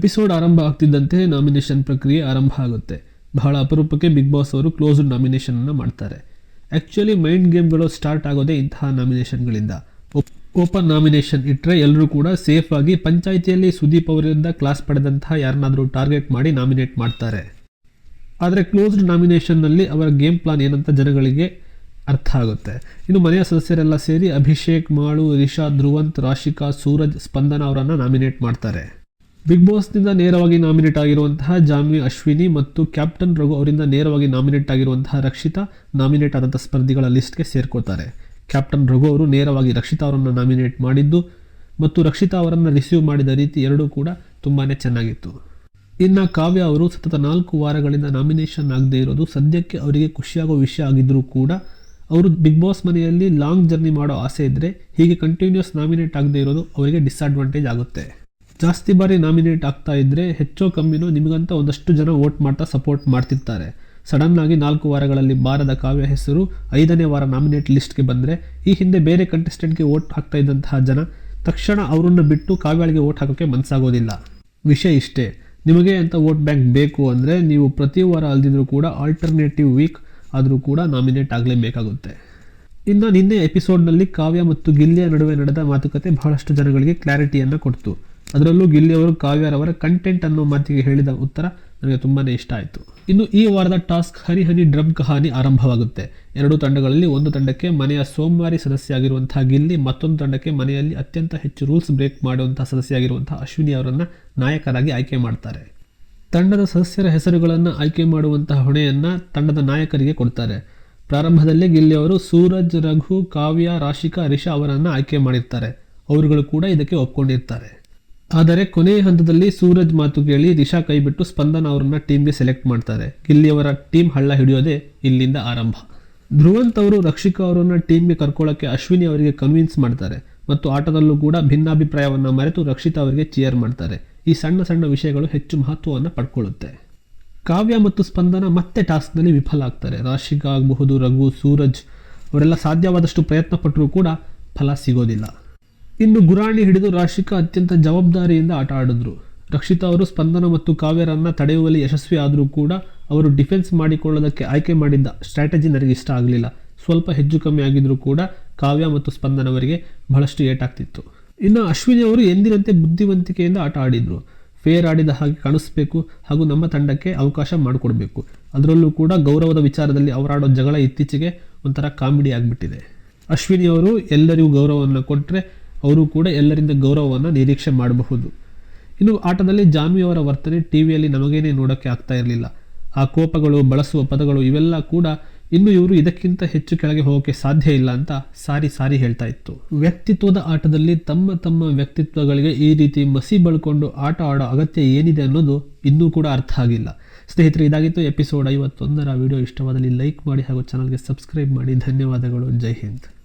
Episode ಆರಂಭ ಆಗ್ತಿದ್ದಂತೆ nomination ಪ್ರಕ್ರಿಯೆ ಆರಂಭ ಆಗುತ್ತೆ. ಬಹಳ ಅಪರೂಪಕ್ಕೆ ಬಿಗ್ ಬಾಸ್ ಅವರು ಕ್ಲೋಸ್ಡ್ ನಾಮಿನೇಷನನ್ನು ಮಾಡ್ತಾರೆ. ಆ್ಯಕ್ಚುಲಿ ಮೈಂಡ್ ಗೇಮ್ಗಳು ಸ್ಟಾರ್ಟ್ ಆಗೋದೇ ಇಂತಹ ನಾಮಿನೇಷನ್ಗಳಿಂದ ಓಪನ್ ನಾಮಿನೇಷನ್ ಇಟ್ಟರೆ ಎಲ್ಲರೂ ಕೂಡ ಸೇಫ್ ಆಗಿ ಪಂಚಾಯಿತಿಯಲ್ಲಿ ಸುದೀಪ್ ಅವರಿಂದ ಕ್ಲಾಸ್ ಪಡೆದಂತಹ ಯಾರನ್ನಾದರೂ ಟಾರ್ಗೆಟ್ ಮಾಡಿ ನಾಮಿನೇಟ್ ಮಾಡ್ತಾರೆ. ಆದರೆ ಕ್ಲೋಸ್ಡ್ ನಾಮಿನೇಷನ್ನಲ್ಲಿ ಅವರ ಗೇಮ್ ಪ್ಲಾನ್ ಏನಂತ ಜನಗಳಿಗೆ ಅರ್ಥ ಆಗುತ್ತೆ. ಇನ್ನು ಮನೆಯ ಸದಸ್ಯರೆಲ್ಲ ಸೇರಿ ಅಭಿಷೇಕ್, ಮಾಳು, ರಿಷಾ, ಧ್ರುವಂತ್, ರಾಶಿಕಾ, ಸೂರಜ್, ಸ್ಪಂದನ ಅವರನ್ನು ನಾಮಿನೇಟ್ ಮಾಡ್ತಾರೆ. ಬಿಗ್ ಬಾಸ್ನಿಂದ ನೇರವಾಗಿ ನಾಮಿನೇಟ್ ಆಗಿರುವಂತಹ ಜಾನ್ವಿ, ಅಶ್ವಿನಿ ಮತ್ತು ಕ್ಯಾಪ್ಟನ್ ರಘು ಅವರಿಂದ ನೇರವಾಗಿ ನಾಮಿನೇಟ್ ಆಗಿರುವಂತಹ ರಕ್ಷಿತಾ ನಾಮಿನೇಟ್ ಆದಂಥ ಸ್ಪರ್ಧಿಗಳ ಲಿಸ್ಟ್ಗೆ ಸೇರ್ಕೋತಾರೆ ಕ್ಯಾಪ್ಟನ್ ರಘು ಅವರು ನೇರವಾಗಿ ರಕ್ಷಿತಾ ಅವರನ್ನು ನಾಮಿನೇಟ್ ಮಾಡಿದ್ದು ಮತ್ತು ರಕ್ಷಿತಾ ಅವರನ್ನು ರಿಸೀವ್ ಮಾಡಿದ ರೀತಿ ಎರಡೂ ಕೂಡ ತುಂಬಾ ಚೆನ್ನಾಗಿತ್ತು. ಇನ್ನು ಕಾವ್ಯ ಅವರು ಸತತ ನಾಲ್ಕು ವಾರಗಳಿಂದ ನಾಮಿನೇಷನ್ ಆಗದೇ ಇರೋದು ಸದ್ಯಕ್ಕೆ ಅವರಿಗೆ ಖುಷಿಯಾಗೋ ವಿಷಯ ಆಗಿದ್ದರೂ ಕೂಡ ಅವರು ಬಿಗ್ ಬಾಸ್ ಮನೆಯಲ್ಲಿ ಲಾಂಗ್ ಜರ್ನಿ ಮಾಡೋ ಆಸೆ ಇದ್ದರೆ ಹೀಗೆ ಕಂಟಿನ್ಯೂಸ್ ನಾಮಿನೇಟ್ ಆಗದೇ ಇರೋದು ಅವರಿಗೆ ಡಿಸ್ಅಡ್ವಾಂಟೇಜ್ ಆಗುತ್ತೆ. ಜಾಸ್ತಿ ಬಾರಿ ನಾಮಿನೇಟ್ ಆಗ್ತಾ ಇದ್ದರೆ ಹೆಚ್ಚೋ ಕಮ್ಮಿನೋ ನಿಮಗಂತ ಒಂದಷ್ಟು ಜನ ವೋಟ್ ಮಾಡ್ತಾ ಸಪೋರ್ಟ್ ಮಾಡ್ತಿರ್ತಾರೆ. ಸಡನ್ನಾಗಿ ನಾಲ್ಕು ವಾರಗಳಲ್ಲಿ ಬಾರದ ಕಾವ್ಯ ಹೆಸರು ಐದನೇ ವಾರ ನಾಮಿನೇಟ್ ಲಿಸ್ಟ್ಗೆ ಬಂದರೆ ಈ ಹಿಂದೆ ಬೇರೆ ಕಂಟೆಸ್ಟೆಂಟ್ಗೆ ವೋಟ್ ಹಾಕ್ತಾ ಇದ್ದಂತಹ ಜನ ತಕ್ಷಣ ಅವರನ್ನು ಬಿಟ್ಟು ಕಾವ್ಯಾಳಿಗೆ ವೋಟ್ ಹಾಕೋಕ್ಕೆ ಮನಸ್ಸಾಗೋದಿಲ್ಲ ವಿಷಯ ಇಷ್ಟೇ. ನಿಮಗೆ ಅಂತ ವೋಟ್ ಬ್ಯಾಂಕ್ ಬೇಕು ಅಂದರೆ ನೀವು ಪ್ರತಿ ವಾರ ಅಲ್ದಿದ್ರೂ ಕೂಡ ಆಲ್ಟರ್ನೇಟಿವ್ ವೀಕ್ ಆದರೂ ಕೂಡ ನಾಮಿನೇಟ್ ಆಗಲೇಬೇಕಾಗುತ್ತೆ. ಇನ್ನು ನಿನ್ನೆ ಎಪಿಸೋಡ್ನಲ್ಲಿ ಕಾವ್ಯ ಮತ್ತು ಗಿಲ್ಲಿಯ ನಡುವೆ ನಡೆದ ಮಾತುಕತೆ ಬಹಳಷ್ಟು ಜನಗಳಿಗೆ ಕ್ಲಾರಿಟಿಯನ್ನು ಕೊಡ್ತು. ಅದರಲ್ಲೂ ಗಿಲ್ಲಿಯವರು ಕಾವ್ಯರವರ ಕಂಟೆಂಟ್ ಅನ್ನೋ ಮಾತಿಗೆ ಹೇಳಿದ ಉತ್ತರ ನನಗೆ ತುಂಬಾ ಇಷ್ಟ ಆಯಿತು. ಇನ್ನು ಈ ವಾರದ ಟಾಸ್ಕ್ ಹರಿಹನಿ ಹನಿ ಡ್ರಮ್ ಕಹಾನಿ ಆರಂಭವಾಗುತ್ತೆ. ಎರಡು ತಂಡಗಳಲ್ಲಿ ಒಂದು ತಂಡಕ್ಕೆ ಮನೆಯ ಸೋಮವಾರಿ ಸದಸ್ಯ ಗಿಲ್ಲಿ, ಮತ್ತೊಂದು ತಂಡಕ್ಕೆ ಮನೆಯಲ್ಲಿ ಅತ್ಯಂತ ಹೆಚ್ಚು ರೂಲ್ಸ್ ಬ್ರೇಕ್ ಮಾಡುವಂತಹ ಸದಸ್ಯ ಆಗಿರುವಂತಹ ಅಶ್ವಿನಿ ಅವರನ್ನು ನಾಯಕರಾಗಿ ಆಯ್ಕೆ ಮಾಡ್ತಾರೆ. ತಂಡದ ಸದಸ್ಯರ ಹೆಸರುಗಳನ್ನು ಆಯ್ಕೆ ಮಾಡುವಂತಹ ಹೊಣೆಯನ್ನು ತಂಡದ ನಾಯಕರಿಗೆ ಕೊಡ್ತಾರೆ. ಪ್ರಾರಂಭದಲ್ಲಿ ಗಿಲ್ಲಿ ಅವರು ಸೂರಜ್, ರಘು, ಕಾವ್ಯ, ರಾಶಿಕಾ, ರಿಷಾ ಅವರನ್ನು ಆಯ್ಕೆ ಮಾಡಿರ್ತಾರೆ. ಅವರುಗಳು ಕೂಡ ಇದಕ್ಕೆ ಒಪ್ಕೊಂಡಿರ್ತಾರೆ. ಆದರೆ ಕೊನೆಯ ಹಂತದಲ್ಲಿ ಸೂರಜ್ ಮಾತು ಕೇಳಿ ದಿಶಾ ಕೈಬಿಟ್ಟು ಸ್ಪಂದನ ಅವರನ್ನ ಟೀಮ್ಗೆ ಸೆಲೆಕ್ಟ್ ಮಾಡ್ತಾರೆ. ಗಿಲ್ಲಿಯವರ ಟೀಮ್ ಹಳ್ಳ ಹಿಡಿಯೋದೇ ಇಲ್ಲಿಂದ ಆರಂಭ. ಧ್ರುವಂತ್ ಅವರು, ರಕ್ಷಿಕಾ ಅವರನ್ನ ಟೀಮ್ಗೆ ಕರ್ಕೊಳ್ಳೋಕ್ಕೆ ಅಶ್ವಿನಿ ಅವರಿಗೆ ಕನ್ವಿನ್ಸ್ ಮಾಡ್ತಾರೆ ಮತ್ತು ಆಟದಲ್ಲೂ ಕೂಡ ಭಿನ್ನಾಭಿಪ್ರಾಯವನ್ನು ಮರೆತು ರಕ್ಷಿತಾ ಅವರಿಗೆ ಚಿಯರ್ ಮಾಡ್ತಾರೆ. ಈ ಸಣ್ಣ ಸಣ್ಣ ವಿಷಯಗಳು ಹೆಚ್ಚು ಮಹತ್ವವನ್ನು ಪಡ್ಕೊಳ್ಳುತ್ತೆ. ಕಾವ್ಯ ಮತ್ತು ಸ್ಪಂದನ ಮತ್ತೆ ಟಾಸ್ಕ್ನಲ್ಲಿ ವಿಫಲ ಆಗ್ತಾರೆ. ರಾಶಿಕಾ ಆಗಬಹುದು, ರಘು, ಸೂರಜ್ ಅವರೆಲ್ಲ ಸಾಧ್ಯವಾದಷ್ಟು ಪ್ರಯತ್ನ ಪಟ್ಟರೂ ಕೂಡ ಫಲ ಸಿಗೋದಿಲ್ಲ. ಇನ್ನು ಗುರಾಣಿ ಹಿಡಿದು ರಾಶಿಕಾ ಅತ್ಯಂತ ಜವಾಬ್ದಾರಿಯಿಂದ ಆಟ ಆಡಿದ್ರು. ರಕ್ಷಿತಾ ಅವರು ಸ್ಪಂದನ ಮತ್ತು ಕಾವ್ಯರನ್ನ ತಡೆಯುವಲ್ಲಿ ಯಶಸ್ವಿ ಆದರೂ ಕೂಡ ಅವರು ಡಿಫೆನ್ಸ್ ಮಾಡಿಕೊಳ್ಳೋದಕ್ಕೆ ಆಯ್ಕೆ ಮಾಡಿದ್ದ ಸ್ಟ್ರಾಟಜಿ ನನಗೆ ಇಷ್ಟ ಆಗಲಿಲ್ಲ. ಸ್ವಲ್ಪ ಹೆಚ್ಚು ಕಮ್ಮಿ ಆಗಿದ್ರೂ ಕೂಡ ಕಾವ್ಯ ಮತ್ತು ಸ್ಪಂದನವರಿಗೆ ಬಹಳಷ್ಟು ಏಟಾಗ್ತಿತ್ತು. ಇನ್ನು ಅಶ್ವಿನಿ ಅವರು ಎಂದಿನಂತೆ ಬುದ್ಧಿವಂತಿಕೆಯಿಂದ ಆಟ ಆಡಿದ್ರು. ಫೇರ್ ಆಡಿದ ಹಾಗೆ ಕಾಣಿಸ್ಬೇಕು ಹಾಗೂ ನಮ್ಮ ತಂಡಕ್ಕೆ ಅವಕಾಶ ಮಾಡಿಕೊಡ್ಬೇಕು. ಅದರಲ್ಲೂ ಕೂಡ ಗೌರವದ ವಿಚಾರದಲ್ಲಿ ಅವರಾಡೋ ಜಗಳ ಇತ್ತೀಚೆಗೆ ಒಂಥರ ಕಾಮಿಡಿ ಆಗಿಬಿಟ್ಟಿದೆ. ಅಶ್ವಿನಿ ಅವರು ಎಲ್ಲರಿಗೂ ಗೌರವವನ್ನು ಕೊಟ್ಟರೆ ಅವರು ಕೂಡ ಎಲ್ಲರಿಂದ ಗೌರವವನ್ನು ನಿರೀಕ್ಷೆ ಮಾಡಬಹುದು. ಇನ್ನು ಆಟದಲ್ಲಿ ಜಾನ್ವಿ ಅವರ ವರ್ತನೆ ಟಿವಿಯಲ್ಲಿ ನಮಗೇನೆ ನೋಡೋಕ್ಕೆ ಆಗ್ತಾ ಇರಲಿಲ್ಲ. ಆ ಕೋಪಗಳು, ಬಳಸುವ ಪದಗಳು ಇವೆಲ್ಲ ಕೂಡ ಇನ್ನು ಇವರು ಇದಕ್ಕಿಂತ ಹೆಚ್ಚು ಕೆಳಗೆ ಹೋಗೋಕ್ಕೆ ಸಾಧ್ಯ ಇಲ್ಲ ಅಂತ ಸಾರಿ ಸಾರಿ ಹೇಳ್ತಾ ಇತ್ತು. ವ್ಯಕ್ತಿತ್ವದ ಆಟದಲ್ಲಿ ತಮ್ಮ ತಮ್ಮ ವ್ಯಕ್ತಿತ್ವಗಳಿಗೆ ಈ ರೀತಿ ಮಸಿ ಬಳ್ಕೊಂಡು ಆಟ ಆಡೋ ಅಗತ್ಯ ಏನಿದೆ ಅನ್ನೋದು ಇನ್ನೂ ಕೂಡ ಅರ್ಥ ಆಗಿಲ್ಲ. ಸ್ನೇಹಿತರೆ, ಇದಾಗಿತ್ತು ಎಪಿಸೋಡ್ ಐವತ್ತೊಂದರ ವಿಡಿಯೋ. ಇಷ್ಟವಾದಲ್ಲಿ ಲೈಕ್ ಮಾಡಿ ಹಾಗೂ ಚಾನಲ್ಗೆ ಸಬ್ಸ್ಕ್ರೈಬ್ ಮಾಡಿ. ಧನ್ಯವಾದಗಳು. ಜೈ ಹಿಂದ್.